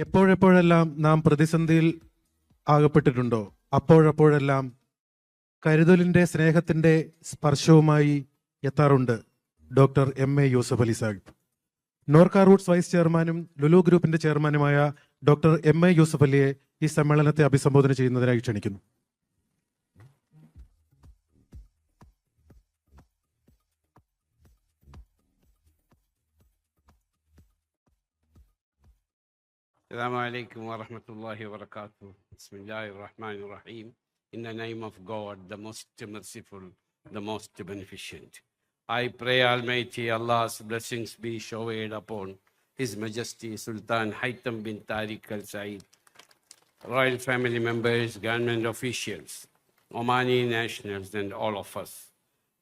എപ്പോഴെപ്പോഴെല്ലാം നാം പ്രതിസന്ധിയിൽ ആകപ്പെട്ടിട്ടുണ്ടോ? അപ്പോഴപ്പോഴെല്ലാം കരുതലിന്റെ സ്നേഹത്തിന്റെ സ്പർശവുമായി എത്താറുണ്ട് doctor M A Yusuf Ali Sahib. Norka Roots vice ചെയർമാനും ലുലു ഗ്രൂപ്പിന്റെ ചെയർമാനുമായ ഡോക്ടർ എം എ യൂസഫ് അലിയെ ഈ സമ്മേളനത്തെ അഭിസംബോധന ചെയ്യുന്നതിനായി ക്ഷണിക്കുന്നു. السلام عليكم ورحمة الله وبركاته. بسم الله الرحمن الرحيم. In the name of God, the most merciful, the most beneficent. I pray Almighty Allah's blessings be showered upon His Majesty Sultan Haytham bin Tariq Al Said, royal family members, government officials, Omani nationals, and all of us.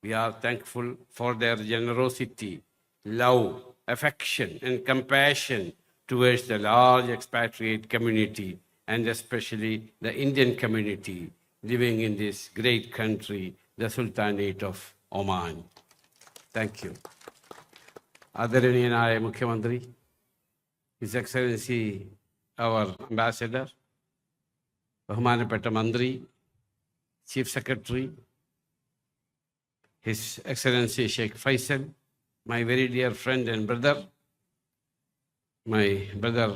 We are thankful for their generosity, love, affection, and compassion towards the large expatriate community and especially the Indian community living in this great country, the Sultanate of Oman. Thank you. Adaraniyanaaya Mukhyamantri, His Excellency, our Ambassador, Bahumanapetta Mandri, Chief Secretary, His Excellency Sheikh Faisal, my very dear friend and brother, my brother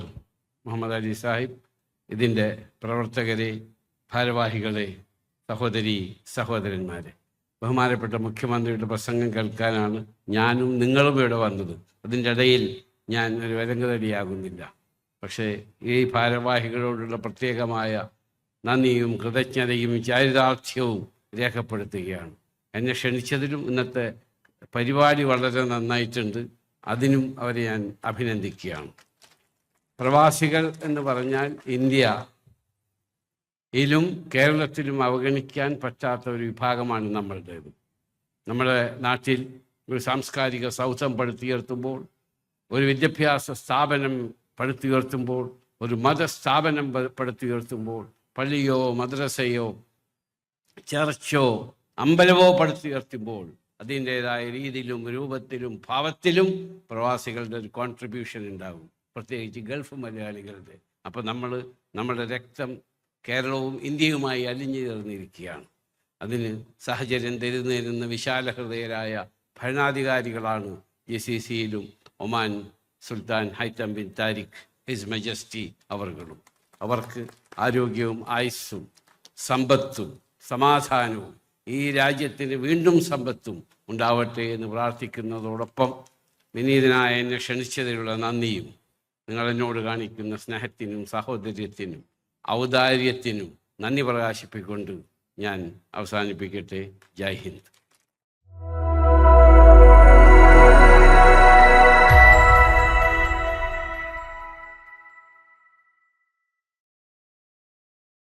Muhammad Ali Sahib ഇതിന്റെ പ്രവർത്തകരെ ഭാരവാഹികളെ സഹോദരി സഹോദരന്മാരെ. ബഹുമാനപ്പെട്ട മുഖ്യമന്ത്രിയുടെ പ്രസംഗം കേൾക്കാനാണ് ഞാനും നിങ്ങളും ഇവിടെ വന്നത്. അതിന്റെ ഇടയിൽ ഞാൻ ഒരു വരങ്കതടിയാകുന്നില്ല പക്ഷേ ഈ ഭാരവാഹികളോടുള്ള പ്രത്യേകമായ നന്ദിയും കൃതജ്ഞതയും ചാരിതാർത്ഥ്യവും രേഖപ്പെടുത്തുകയാണ്. എന്നെ ക്ഷണിച്ചതിലും ഇന്നത്തെ പരിപാടി വളരെ നന്നായിട്ടുണ്ട്. അതിനും അവരെ ഞാൻ അഭിനന്ദിക്കുകയാണ്. പ്രവാസികൾ എന്ന് പറഞ്ഞാൽ ഇന്ത്യ ഇതിലും കേരളത്തിലും അവഗണിക്കാൻ പറ്റാത്ത ഒരു വിഭാഗമാണ് നമ്മളുടേത്. നമ്മുടെ നാട്ടിൽ ഒരു സാംസ്കാരിക സൗധം പടുത്തുയർത്തുമ്പോൾ ഒരു വിദ്യാഭ്യാസ സ്ഥാപനം പടുത്തുയർത്തുമ്പോൾ ഒരു മതസ്ഥാപനം പടുത്തുയർത്തുമ്പോൾ പള്ളിയോ മദ്രസയോ ചർച്ചോ അമ്പലമോ പടുത്തുയർത്തുമ്പോൾ അതിന്റെതായ രീതിയിലും രൂപത്തിലും ഭാവത്തിലും പ്രവാസികളുടെ ഒരു കോൺട്രിബ്യൂഷൻ ഉണ്ടാകും. പ്രത്യേകിച്ച് ഗൾഫ് മലയാളികളുടെ. അപ്പോൾ നമ്മൾ നമ്മുടെ രക്തം കേരളവും ഇന്ത്യയുമായി അലിഞ്ഞു ചേർന്നിരിക്കുകയാണ്. അതിന് സാഹചര്യം തരുന്നേരുന്ന വിശാല ഹൃദയരായ ഭരണാധികാരികളാണ് ജെ സി സിയിലും ഒമാൻ സുൽത്താൻ Haitham bin Tariq His Majesty അവർകളും. അവർക്ക് ആരോഗ്യവും ആയുസ്സും സമ്പത്തും സമാധാനവും ഈ രാജ്യത്തിന് വീണ്ടും സമ്പത്തും ഉണ്ടാവട്ടെ എന്ന് പ്രാർത്ഥിക്കുന്നതോടൊപ്പം വിനീതനായ എന്നെ ക്ഷണിച്ചതിലുള്ള നന്ദിയും നിങ്ങളെന്നോട് കാണിക്കുന്ന സ്നേഹത്തിനും സഹോദര്യത്തിനും ഔദാര്യത്തിനും നന്ദി പ്രകാശിപ്പിക്കൊണ്ട് ഞാൻ അവസാനിപ്പിക്കട്ടെ. ജയ് ഹിന്ദ്.